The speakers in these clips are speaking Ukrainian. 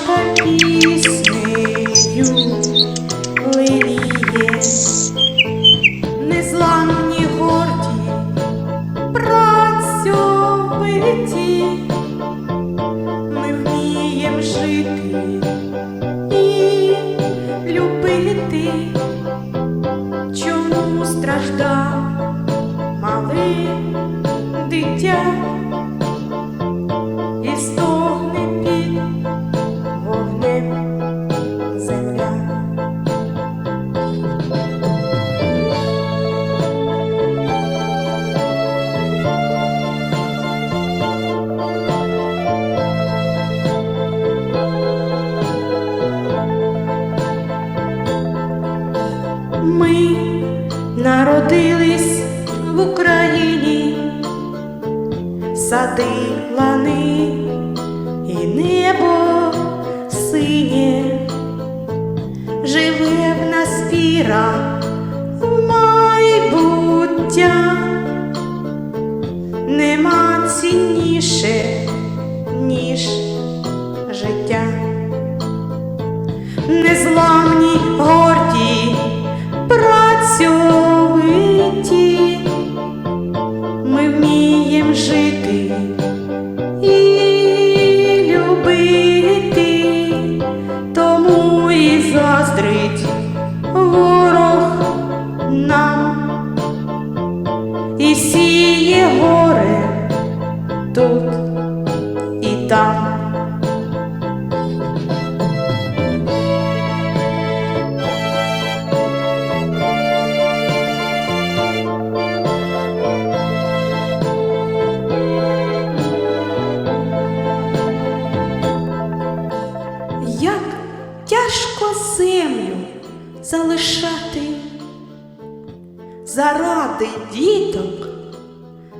річка піснею лиліє, незламні горді працю биті, ми вмієм жити і любити, чому страждав. Народились в Україні, сади, лани і небо синє, живе в нас віра в майбуття, нема цінніше, ніж життя. Незламні і любити, тому і заздрить ворог нам і сіє горе тут і там. Тяжко землю залишати. Заради діток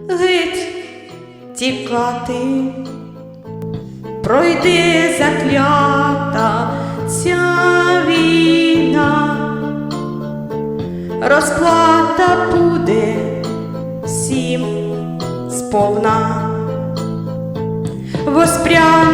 геть тікати, пройде заклята ця війна, розплата буде всім сповна, воспряне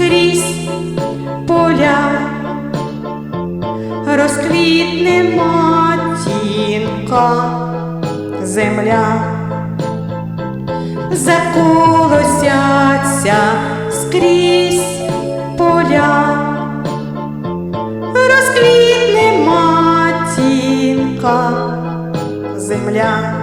скрізь поля, розквітне матінка земля, заколосяться скрізь поля, розквітне матінка земля.